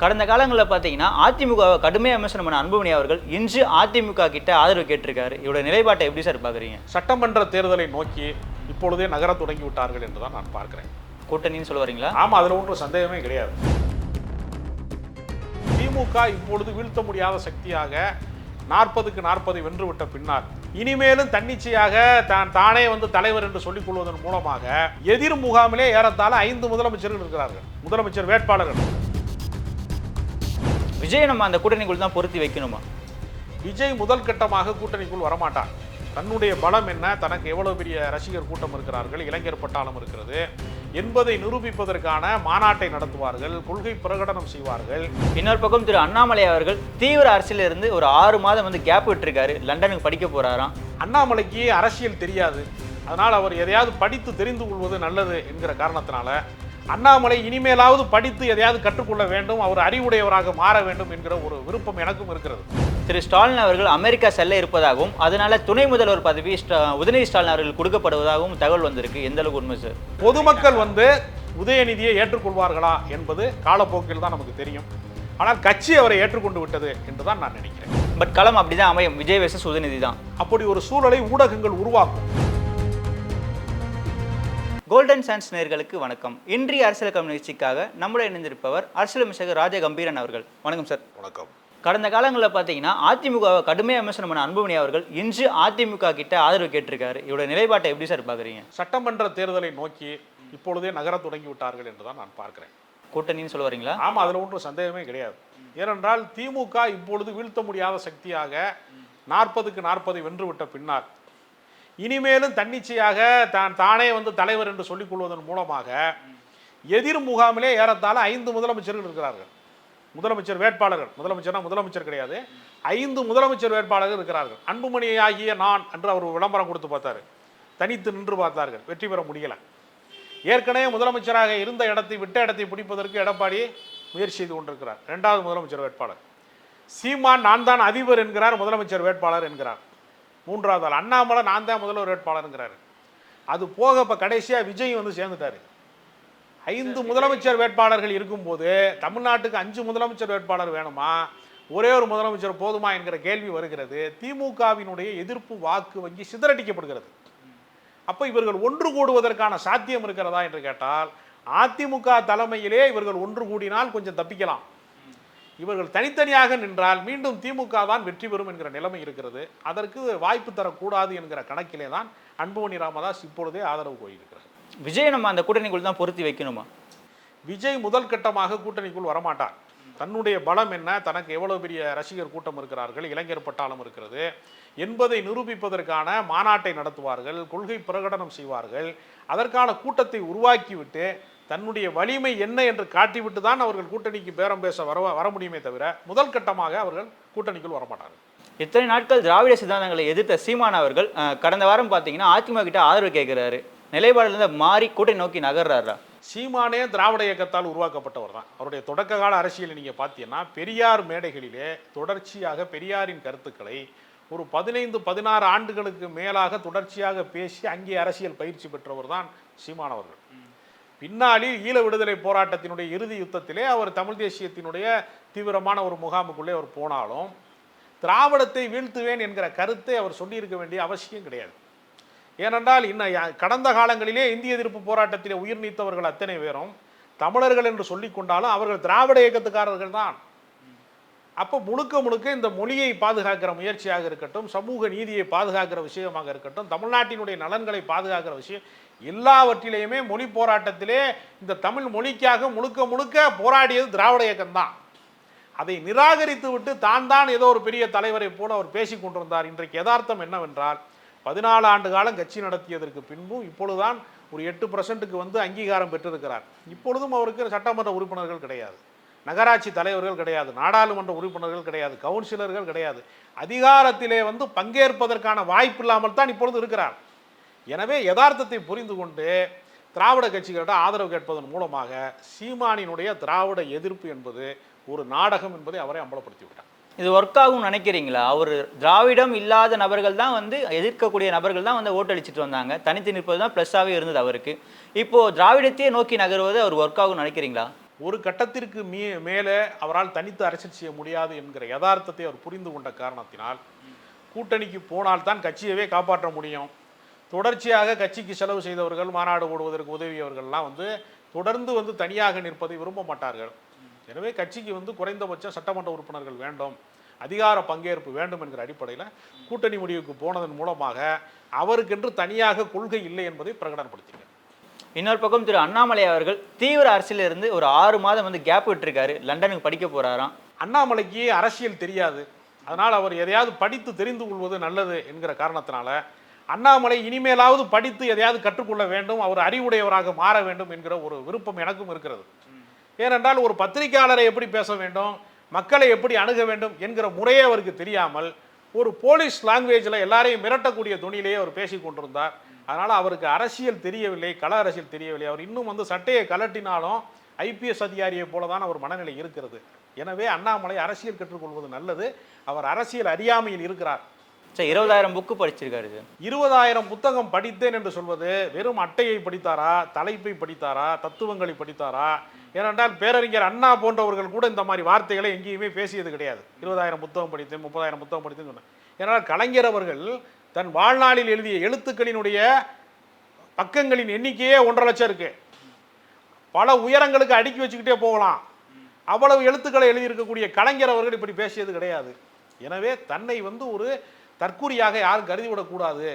கடந்த காலங்களில் பார்த்தீங்கன்னா அதிமுகவை கடுமையாக விமர்சனம் பண்ண அன்புமணி அவர்கள் இன்று அதிமுக கிட்ட ஆதரவு கேட்டிருக்காரு. இவரோட நிலைப்பாட்டை எப்படி சார் பார்க்குறீங்க? சட்டமன்ற தேர்தலை நோக்கி இப்பொழுதே நகரத் தொடங்கி விட்டார்கள் என்று தான் நான் பார்க்கிறேன். கூட்டணின்னு சொல்ல வரீங்களா ஆமா அதுல ஒன்றும் சந்தேகமே கிடையாது. திமுக இப்பொழுது வீழ்த்த முடியாத சக்தியாக நாற்பதுக்கு நாற்பதை வென்றுவிட்ட பின்னால் இனிமேலும் தன்னிச்சையாக தான் தானே வந்து தலைவர் என்று சொல்லிக் கொள்வதன் மூலமாக எதிர் முகாமிலே ஏறத்தாழ ஐந்து முதலமைச்சர்கள் இருக்கிறார்கள். முதலமைச்சர் வேட்பாளர்கள். விஜய் நம்ம அந்த கூட்டணிக்குள் தான் பொருத்தி வைக்கணுமா? விஜய் முதல் கட்டமாக கூட்டணிக்குள் வரமாட்டார். தன்னுடைய பலம் என்ன? தனக்கு எவ்வளவு பெரிய ரசிகர் கூட்டம் இருக்கிறார்கள்? இளைஞர் பட்டாளம் இருக்கிறது. என்பதை நிரூபிப்பதற்கான மாநாட்டை நடத்துவார்கள். கொள்கை பிரகடனம் செய்வார்கள். இன்னொரு பக்கம் திரு அண்ணாமலை அவர்கள் தீவிர அரசியல இருந்து ஒரு ஆறு மாதம் வந்து கேப் விட்டுருக்காரு. லண்டனுக்கு படிக்க போறாராம். அண்ணாமலைக்கு அரசியல் தெரியாது. அதனால் அவர் எதையாவது படித்து தெரிந்து கொள்வது நல்லது என்கிற காரணத்தினால அண்ணாமலை இனிமேலாவது படித்து எதையாவது கற்றுக்கொள்ள வேண்டும் அவர் அறிவுடையவராக மாற வேண்டும் என்கிற ஒரு விருப்பம் எனக்கும் இருக்கிறது. திரு ஸ்டாலின் அவர்கள் அமெரிக்கா செல்ல இருப்பதாகவும் அதனால துணை முதல்வர் பதவி உதயநிதி ஸ்டாலின் அவர்கள் கொடுக்கப்படுவதாகவும் தகவல் வந்திருக்கு. எந்த அளவுக்கு உண்மை சார்? பொதுமக்கள் வந்து உதயநிதியை ஏற்றுக்கொள்வார்களா என்பது காலப்போக்கில் தான் நமக்கு தெரியும். ஆனால் கட்சி அவரை ஏற்றுக்கொண்டு விட்டது என்று தான் நான் நினைக்கிறேன். பட் களம் அப்படிதான் அமையும். விஜய் வெர்சஸ் உதயநிதி தான். அப்படி ஒரு சூழலை ஊடகங்கள் உருவாக்கும். கோல்டன் சான்ஸ் நேயர்களுக்கு வணக்கம். இன்றைய அரசியல் களம் நிகழ்ச்சிக்காக நம்முடைய இணைந்திருப்பவர் அரசியல் அமைச்சர் ராஜ கம்பீரன் அவர்கள். வணக்கம் சார். வணக்கம். கடந்த காலங்களில் பார்த்தீங்கன்னா அதிமுகவை கடுமையாக விமர்சனம் பண்ண அன்புமணி அவர்கள் இன்று அதிமுக கிட்ட ஆதரவு கேட்டிருக்காரு. இவரோட நிலைப்பாட்டை எப்படி சார் பார்க்குறீங்க? சட்டமன்ற தேர்தலை நோக்கி இப்பொழுதே நகரத் தொடங்கி விட்டார்கள் என்று தான் நான் பார்க்கிறேன். கூட்டணின்னு சொல்ல வரீங்களா? ஆமா அதுல ஒன்றும் சந்தேகமே கிடையாது. ஏனென்றால் திமுக இப்பொழுது வீழ்த்த முடியாத சக்தியாக நாற்பதுக்கு நாற்பதை வென்றுவிட்ட பின்னால் இனிமேலும் தன்னிச்சையாக தான் தானே வந்து தலைவர் என்று சொல்லிக் கொள்வதன் மூலமாக எதிர் முகாமிலே ஏறத்தாழ ஐந்து முதலமைச்சர்கள் இருக்கிறார்கள். முதலமைச்சர் வேட்பாளர்கள். முதலமைச்சர்னா முதலமைச்சர் கிடையாது. ஐந்து முதலமைச்சர் வேட்பாளர்கள் இருக்கிறார்கள். அன்புமணி ஆகிய நான் என்று அவர் விளம்பரம் கொடுத்து பார்த்தாரு. தனித்து நின்று பார்த்தார்கள். வெற்றி பெற முடியலை. ஏற்கனவே முதலமைச்சராக இருந்த இடத்தை விட்ட இடத்தை பிடிப்பதற்கு எடப்பாடி முயற்சி செய்து கொண்டிருக்கிறார். ரெண்டாவது முதலமைச்சர் வேட்பாளர். சீமான் நான் தான் அதிபர் என்கிறார் முதலமைச்சர் வேட்பாளர் என்கிறார். மூன்றாவது ஆள். அண்ணாமலை நான் தான் முதல்வர் வேட்பாளருங்கிறாரு. அது போக இப்போ கடைசியாக விஜய் வந்து சேர்ந்துட்டாரு. ஐந்து முதலமைச்சர் வேட்பாளர்கள் இருக்கும்போது தமிழ்நாட்டுக்கு அஞ்சு முதலமைச்சர் வேட்பாளர் வேணுமா? ஒரே ஒரு முதலமைச்சர் போதுமா என்கிற கேள்வி வருகிறது. திமுகவினுடைய எதிர்ப்பு வாக்கு வங்கி சிதறடிக்கப்படுகிறது. அப்போ இவர்கள் ஒன்று கூடுவதற்கான சாத்தியம் இருக்கிறதா என்று கேட்டால் அதிமுக தலைமையிலே இவர்கள் ஒன்று கூடினால் கொஞ்சம் தப்பிக்கலாம். இவர்கள் தனித்தனியாக நின்றால் மீண்டும் திமுக தான் வெற்றி பெறும் என்கிற நிலைமை இருக்கிறது. அதற்கு வாய்ப்பு தரக்கூடாது என்கிற கணக்கிலே தான் அன்புமணி ராமதாஸ் இப்பொழுதே ஆதரவு கோரியிருக்கிறார். விஜய் நம்ம அந்த கூட்டணிக்குள் தான் பொருத்தி வைக்கணுமா? விஜய் முதல் கட்டமாக கூட்டணிக்குள் வரமாட்டார். தன்னுடைய பலம் என்ன? தனக்கு எவ்வளவு பெரிய ரசிகர் கூட்டம் இருக்கிறார்கள்? இளைஞர் பட்டாளம் இருக்கிறது. என்பதை நிரூபிப்பதற்கான மாநாட்டை நடத்துவார்கள். கொள்கை பிரகடனம் செய்வார்கள். அதற்கான கூட்டத்தை உருவாக்கிவிட்டு தன்னுடைய வலிமை என்ன என்று காட்டிவிட்டு தான் அவர்கள் கூட்டணிக்கு பேரம் பேச வர வர முடியுமே தவிர முதல் கட்டமாக அவர்கள் கூட்டணிக்குள் வரமாட்டார்கள். இத்தனை நாட்கள் திராவிட சித்தாந்தங்களை எதிர்த்த சீமான் அவர்கள் கடந்த வாரம் பார்த்தீங்கன்னா அதிமுக கிட்ட ஆதரவு கேட்கிறாரு. நிலைப்பாடுலேருந்து மாறி கூட்டணி நோக்கி நகர்றாரா? சீமானே திராவிட இயக்கத்தால் உருவாக்கப்பட்டவர் தான். அவருடைய தொடக்க கால அரசியலை நீங்கள் பார்த்தீங்கன்னா பெரியார் மேடைகளிலே தொடர்ச்சியாக பெரியாரின் கருத்துக்களை ஒரு பதினைந்து பதினாறு ஆண்டுகளுக்கு மேலாக தொடர்ச்சியாக பேசி அங்கே அரசியல் பயிற்சி பெற்றவர் தான் சீமான் அவர்கள். பின்னாளில் ஈழ விடுதலை போராட்டத்தினுடைய இறுதி யுத்தத்திலே அவர் தமிழ் தேசியத்தினுடைய தீவிரமான ஒரு முகாமுக்குள்ளே அவர் போனாலும் திராவிடத்தை வீழ்த்துவேன் என்கிற கருத்தை அவர் சொல்லியிருக்க வேண்டிய அவசியம் கிடையாது. ஏனென்றால் இன்ன கடந்த காலங்களிலே இந்திய எதிர்ப்பு போராட்டத்திலே உயிர் நீத்தவர்கள் அத்தனை பேரும் தமிழர்கள் என்று சொல்லிக் கொண்டாலும் அவர்கள் திராவிட இயக்கத்துக்காரர்கள் தான். அப்போ முழுக்க முழுக்க இந்த மொழியை பாதுகாக்கிற முயற்சியாக இருக்கட்டும் சமூக நீதியை பாதுகாக்கிற விஷயமாக இருக்கட்டும் தமிழ்நாட்டினுடைய நலன்களை பாதுகாக்கிற விஷயம் எல்லாவற்றிலேயுமே மொழி போராட்டத்திலே இந்த தமிழ் மொழிக்காக முழுக்க முழுக்க போராடியது திராவிட இயக்கம்தான். அதை நிராகரித்து விட்டு தான் தான் ஏதோ ஒரு பெரிய தலைவரை போல அவர் பேசிக் கொண்டிருந்தார். இன்றைக்கு யதார்த்தம் என்னவென்றால் பதினாலு ஆண்டு காலம் கட்சி நடத்தியதற்கு பின்பும் இப்பொழுதுதான் ஒரு எட்டு பர்சன்ட்டுக்கு வந்து அங்கீகாரம் பெற்றிருக்கிறார். இப்பொழுதும் அவருக்கு சட்டமன்ற உறுப்பினர்கள் கிடையாது. நகராட்சி தலைவர்கள் கிடையாது நாடாளுமன்ற உறுப்பினர்கள் கிடையாது கவுன்சிலர்கள் கிடையாது. அதிகாரத்திலே வந்து பங்கேற்பதற்கான வாய்ப்பு இல்லாமல் தான் இப்பொழுது இருக்கிறார். எனவே யதார்த்தத்தை புரிந்து கொண்டு திராவிட கட்சிகளிடம் ஆதரவு கேட்பதன் மூலமாக சீமானினுடைய திராவிட எதிர்ப்பு என்பது ஒரு நாடகம் என்பதை அவரை அம்பலப்படுத்தி விட்டார் இது ஒர்க் ஆகும் நினைக்கிறீங்களா? அவர் திராவிடம் இல்லாத நபர்கள் தான் வந்து எதிர்க்கக்கூடிய நபர்கள் தான் வந்து ஓட்டளிச்சிட்டு வந்தாங்க. தனித்து நிற்பது தான் ப்ளஸ்ஸாகவே இருந்தது அவருக்கு. இப்போது திராவிடத்தையே நோக்கி நகர்வது அவர் ஒர்க் ஆகும் நினைக்கிறீங்களா? ஒரு கட்டத்திற்கு மீ மேலே அவரால் தனித்து அரசியல் செய்ய முடியாது என்கிற யதார்த்தத்தை அவர் புரிந்து கொண்ட காரணத்தினால் கூட்டணிக்கு போனால் தான் கட்சியவே காப்பாற்ற முடியும். தொடர்ச்சியாக கட்சிக்கு செலவு செய்தவர்கள் மாநாடு ஓடுவதற்கு உதவியவர்கள்லாம் வந்து தொடர்ந்து வந்து தனியாக நிற்பதை விரும்ப மாட்டார்கள். எனவே கட்சிக்கு வந்து குறைந்தபட்சம் சட்டமன்ற உறுப்பினர்கள் வேண்டும் அதிகார பங்கேற்பு வேண்டும் என்கிற அடிப்படையில் கூட்டணி முடிவுக்கு போனதன் மூலமாக அவருக்கென்று தனியாக கொள்கை இல்லை என்பதை பிரகடனப்படுத்தினார். இன்னொரு பக்கம் திரு அண்ணாமலை அவர்கள் தீவிர அரசியலிருந்து ஒரு ஆறு மாதம் வந்து கேப் விட்டுருக்காரு. லண்டனுக்கு படிக்க போகிறாராம் அண்ணாமலைக்கு அரசியல் தெரியாது. அதனால் அவர் எதையாவது படித்து தெரிந்து கொள்வது நல்லது என்கிற காரணத்தினால அண்ணாமலை இனிமேலாவது படித்து எதையாவது கற்றுக்கொள்ள வேண்டும் அவர் அறிவுடையவராக மாற வேண்டும் என்கிற ஒரு விருப்பம் எனக்கும் இருக்கிறது. ஏனென்றால் ஒரு பத்திரிகையாளரை எப்படி பேச வேண்டும் மக்களை எப்படி அணுக வேண்டும் என்கிற முறையே அவருக்கு தெரியாமல் ஒரு போலீஸ் லாங்குவேஜில் எல்லாரையும் மிரட்டக்கூடிய துணியிலேயே அவர் பேசி கொண்டிருந்தார். அதனால் அவருக்கு அரசியல் தெரியவில்லை கள அரசியல் தெரியவில்லை. அவர் இன்னும் வந்து சட்டையை கலட்டினாலும் ஐபிஎஸ் அதிகாரியை போல தான் அவர் மனநிலை இருக்கிறது. எனவே அண்ணாமலை அரசியல் கற்றுக்கொள்வது நல்லது. அவர் அரசியல் அறியாமையில் இருக்கிறார். சார் இருபதாயிரம் புக்கு படிச்சிருக்காரு சார். இருபதாயிரம் புத்தகம் படித்தேன் என்று சொல்வது வெறும் அட்டையை படித்தாரா தலைப்பை படித்தாரா தத்துவங்களை படித்தாரா? ஏனென்றால் பேரறிஞர் அண்ணா போன்றவர்கள் கூட இந்த மாதிரி வார்த்தைகளை எங்கேயுமே பேசியது கிடையாது. இருபதாயிரம் புத்தகம் படித்தேன் முப்பதாயிரம் புத்தகம் படித்தேன்னு சொன்னேன். ஏனால் கலைஞர் அவர்கள் தன் வாழ்நாளில் எழுதிய எழுத்துக்களினுடைய பக்கங்களின் எண்ணிக்கையே ஒன்றரை லட்சம் இருக்கு. பல உயரங்களுக்கு அடுக்கி வச்சுக்கிட்டே போகலாம். அவ்வளவு எழுத்துக்களை எழுதியிருக்கக்கூடிய கலைஞர் அவர்கள் இப்படி பேசியது கிடையாது. எனவே தன்னை வந்து ஒரு தற்கூரியாக யாரும் கருதிவிடக்கூடாது.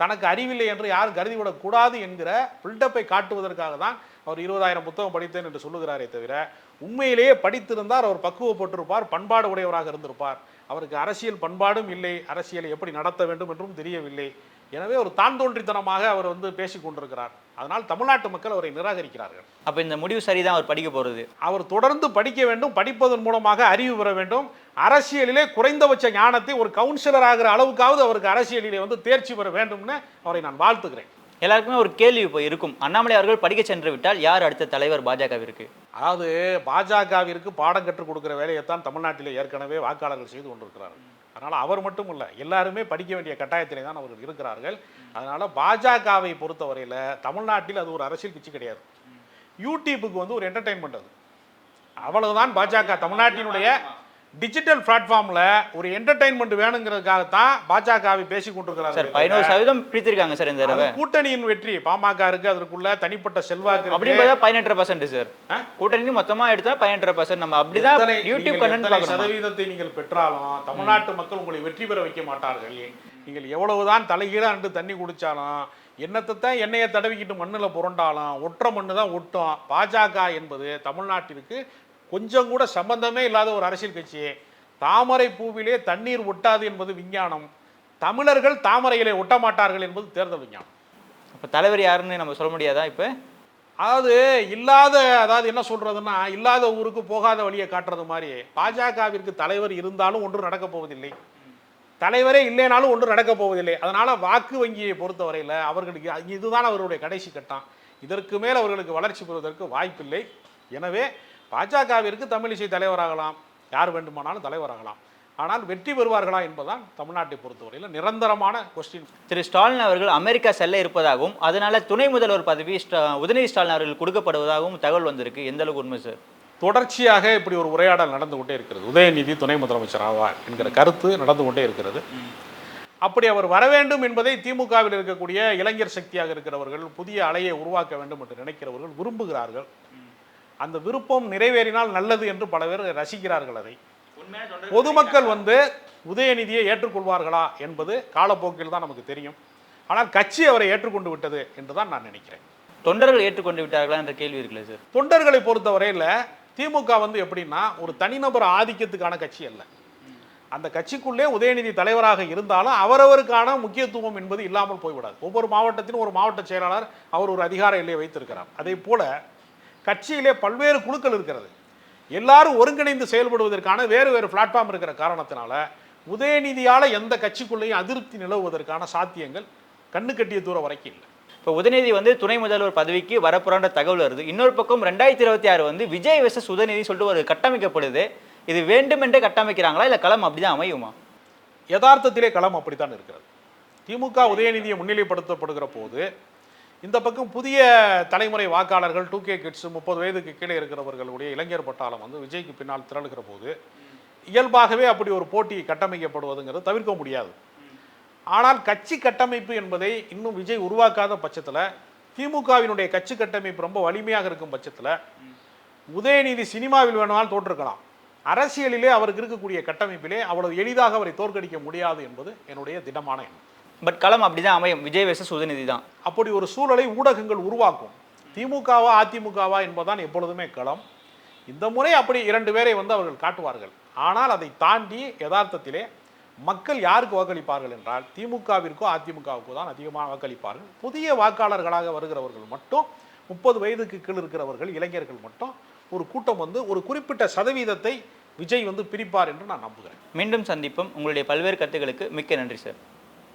தனக்கு அறிவில்லை என்று யாரும் கருதிவிடக்கூடாது என்கிற பில்டப்பை காட்டுவதற்காக தான் அவர் இருபதாயிரம் புத்தகம் படித்தேன் என்று சொல்லுகிறாரே தவிர உண்மையிலேயே படித்திருந்தார் அவர் பக்குவப்பட்டிருப்பார் பண்பாடு உடையவராக இருந்திருப்பார். அவருக்கு அரசியல் பண்பாடும் இல்லை அரசியலை எப்படி நடத்த வேண்டும் என்றும் தெரியவில்லை. எனவே ஒரு தான் தோன்றித்தனமாக அவர் வந்து பேசிக் கொண்டிருக்கிறார். அதனால் தமிழ்நாட்டு மக்கள் அவரை நிராகரிக்கிறார்கள். அப்ப இந்த முடிவு சரிதான் அவர் படிக்க போறது? அவர் தொடர்ந்து படிக்க வேண்டும் படிப்பதன் மூலமாக அறிவு பெற வேண்டும். அரசியலிலே குறைந்தபட்ச ஞானத்தை ஒரு கவுன்சிலர் ஆகிற அளவுக்காவது அவருக்கு அரசியலிலே வந்து தேர்ச்சி பெற வேண்டும்னு அவரை நான் வாழ்த்துகிறேன். எல்லாருக்குமே ஒரு கேள்வி இப்போ இருக்கும். அண்ணாமலை அவர்கள் படிக்க சென்று விட்டால் யார் அடுத்த தலைவர் பாஜகவிற்கு? அதாவது பாஜகவிற்கு பாடம் கற்றுக் கொடுக்கிற வேலையைத்தான் தமிழ்நாட்டில் ஏற்கனவே வாக்காளர்கள் செய்து கொண்டிருக்கிறார்கள். அதனால் அவர் மட்டும் இல்லை எல்லாருமே படிக்க வேண்டிய கட்டாயத்திலே தான் அவர்கள் இருக்கிறார்கள். அதனால் பாஜகவை பொறுத்தவரையில் தமிழ்நாட்டில் அது ஒரு அரசியல் கட்சி கிடையாது. யூடியூப்புக்கு வந்து ஒரு என்டர்டைன்மெண்ட் அது. அவ்வளவுதான் பாஜக தமிழ்நாட்டினுடைய டிஜிட்டல் பிளாட்ஃபார்மில் ஒரு என்டர்டைன்மெண்ட் வேணுங்கிறதுக்காகத்தான் பாஜகவை பேசி சார் கொண்டிருக்கிறார்கள் பதினோரு சதவீதம் பிரித்திருக்காங்க சார் இந்த தடவை. கூட்டணியின் வெற்றி. பாமக இருக்கு அதற்குள்ள தனிப்பட்ட செல்வாக்கு இருக்கு. அப்படி பார்த்தா பதினெட்டரை பர்சன்ட் சார்? கூட்டணி மொத்தமா எடுத்தா பதினெட்டரை பர்சன்ட் நம்ம அப்படிதான் யூடியூப் கண்டென்ட் சதவீதத்தை நீங்கள் பெற்றாலும் தமிழ்நாட்டு மக்கள் உங்களை வெற்றி பெற வைக்க மாட்டார்கள். நீங்கள் எவ்வளவுதான் தலைகீழா அண்டு தண்ணி குடிச்சாலும் என்னத்தை தான் எண்ணெயை தடவிக்கிட்டு மண்ணில் புரண்டாலும் ஒற்ற மண்ணு தான் ஒட்டும். பாஜக என்பது தமிழ்நாட்டிற்கு கொஞ்சம் கூட சம்பந்தமே இல்லாத ஒரு அரசியல் கட்சி தாமரை பூவிலே தண்ணீர் ஒட்டாது என்பது விஞ்ஞானம். தமிழர்கள் தாமரையிலே ஒட்ட மாட்டார்கள் என்பது தேர்தல் விஞ்ஞானம். அப்ப தலைவர் யாருன்னு நம்ம சொல்ல முடியாதா இப்ப? அதாவது இல்லாத அதாவது என்ன சொல்றதுன்னா இல்லாத ஊருக்கு போகாத வழியை காட்டுறது மாதிரி. பாஜகவிற்கு தலைவர் இருந்தாலும் ஒன்றும் நடக்கப் போவதில்லை. தலைவரே இல்லைனாலும் ஒன்றும் நடக்கப் போவதில்லை. அதனால வாக்கு வங்கியை பொறுத்தவரையில் அவர்களுக்கு இதுதான் அவருடைய கடைசி கட்டம். இதற்கு மேல் அவர்களுக்கு வளர்ச்சி பெறுவதற்கு வாய்ப்பில்லை. எனவே பாஜகவிற்கு தமிழிசை தலைவராகலாம். யார் வேண்டுமானாலும் தலைவராகலாம். ஆனால் வெற்றி பெறுவார்களா என்பதுதான் தமிழ்நாட்டை பொறுத்தவரையில் நிரந்தரமான கொஸ்டின் திரு ஸ்டாலின் அவர்கள் அமெரிக்கா செல்ல இருப்பதாகவும் அதனால துணை முதல்வர் பதவி உதயநிதி ஸ்டாலின் அவர்கள் கொடுக்கப்படுவதாகவும் தகவல் வந்திருக்கு. எந்த அளவுக்கு உண்மை சார் தொடர்ச்சியாக இப்படி ஒரு உரையாடல் நடந்து கொண்டே இருக்கிறது. உதயநிதி துணை முதலமைச்சர் ஆவார் என்கிற கருத்து நடந்து கொண்டே இருக்கிறது. அப்படி அவர் வர வேண்டும் என்பதை திமுகவில் இருக்கக்கூடிய இளைஞர் சக்தியாக இருக்கிறவர்கள் புதிய அலையை உருவாக்க வேண்டும் என்று நினைக்கிறவர்கள் விரும்புகிறார்கள். அந்த விருப்பம் நிறைவேறினால் நல்லது என்று பல பேர் ரசிக்கிறார்கள் அதை. பொதுமக்கள் வந்து உதயநிதியை ஏற்றுக்கொள்வார்களா என்பது காலப்போக்கில் தான் நமக்கு தெரியும். ஆனால் கட்சி அவரை ஏற்றுக்கொண்டு விட்டது என்று தான் நான் நினைக்கிறேன். தொண்டர்கள் ஏற்றுக்கொண்டு விட்டார்களா என்ற கேள்வி இருக்குல்ல சார்? தொண்டர்களை பொறுத்தவரையில் திமுக வந்து எப்படின்னா ஒரு தனிநபர் ஆதிக்கத்துக்கான கட்சி அல்ல. அந்த கட்சிக்குள்ளே உதயநிதி தலைவராக இருந்தாலும் அவரவருக்கான முக்கியத்துவம் என்பது இல்லாமல் போய்விடாது. ஒவ்வொரு மாவட்டத்திலும் ஒரு மாவட்ட செயலாளர் அவர் ஒரு அதிகார எல்லையை வைத்திருக்கிறார். அதே போல கட்சியிலே பல்வேறு குழுக்கள் இருக்கிறது. எல்லாரும் ஒருங்கிணைந்து செயல்படுவதற்கான வேறு வேறு பிளாட்ஃபார்ம் இருக்கிற காரணத்தினால உதயநிதியால எந்த கட்சிக்குள்ளேயும் அதிருப்தி நிலவுவதற்கான சாத்தியங்கள் கண்ணு கட்டிய தூரம் வரைக்கும் இல்லை. இப்போ உதயநிதி வந்து துணை முதல்வர் பதவிக்கு வரப்போறான்ற தகவல் வருது. இன்னொரு பக்கம் ரெண்டாயிரத்தி இருபத்தி ஆறு வந்து விஜய் வெசஸ் உதயநிதி சொல்லிட்டு ஒரு கட்டமைக்கப்படுது. இது வேண்டுமென்றே கட்டமைக்கிறாங்களா இல்லை களம் அப்படிதான் அமையுமா? யதார்த்தத்திலே களம் அப்படித்தான் இருக்கிறது. திமுக உதயநிதியை முன்னிலைப்படுத்தப்படுகிற போது இந்த பக்கம் புதிய தலைமுறை வாக்காளர்கள் டூ கே கிட்ஸ் முப்பது வயதுக்கு கீழே இருக்கிறவர்களுடைய இளைஞர் பட்டாளம் வந்து விஜய்க்கு பின்னால் திரளுகிற போது இயல்பாகவே அப்படி ஒரு போட்டி கட்டமைக்கப்படுவதுங்கிறது தவிர்க்க முடியாது. ஆனால் கட்சி கட்டமைப்பு என்பதை இன்னும் விஜய் உருவாக்காத பட்சத்தில் திமுகவினுடைய கட்சி கட்டமைப்பு ரொம்ப வலிமையாக இருக்கும் பட்சத்தில் உதயநிதி சினிமாவில் வேணுமானால் தோற்றிருக்கலாம். அரசியலிலே அவருக்கு இருக்கக்கூடிய கட்டமைப்பிலே அவ்வளவு எளிதாக அவரை தோற்கடிக்க முடியாது என்பது என்னுடைய திடமான எண்ணம். பட் களம் அப்படிதான் அமையும். விஜய் வெர்சஸ் உதயநிதி தான். அப்படி ஒரு சூழலை ஊடகங்கள் உருவாக்கும். திமுகவா அதிமுகவா என்பதுதான் எப்பொழுதுமே களம். இந்த முறை அப்படி இரண்டு பேரை வந்து அவர்கள் காட்டுவார்கள். ஆனால் அதை தாண்டி யதார்த்தத்திலே மக்கள் யாருக்கு வாக்களிப்பார்கள் என்றால் திமுகவிற்கோ அதிமுகவுக்கோ தான் அதிகமாக வாக்களிப்பார்கள். புதிய வாக்காளர்களாக வருகிறவர்கள் மட்டும் முப்பது வயதுக்கு கீழ் இருக்கிறவர்கள் இளைஞர்கள் மட்டும் ஒரு கூட்டம் வந்து ஒரு குறிப்பிட்ட சதவீதத்தை விஜய் வந்து பிரிப்பார் என்று நான் நம்புகிறேன். மீண்டும் சந்திப்போம். உங்களுடைய பல்வேறு கருத்துக்களுக்கு மிக்க நன்றி சார்.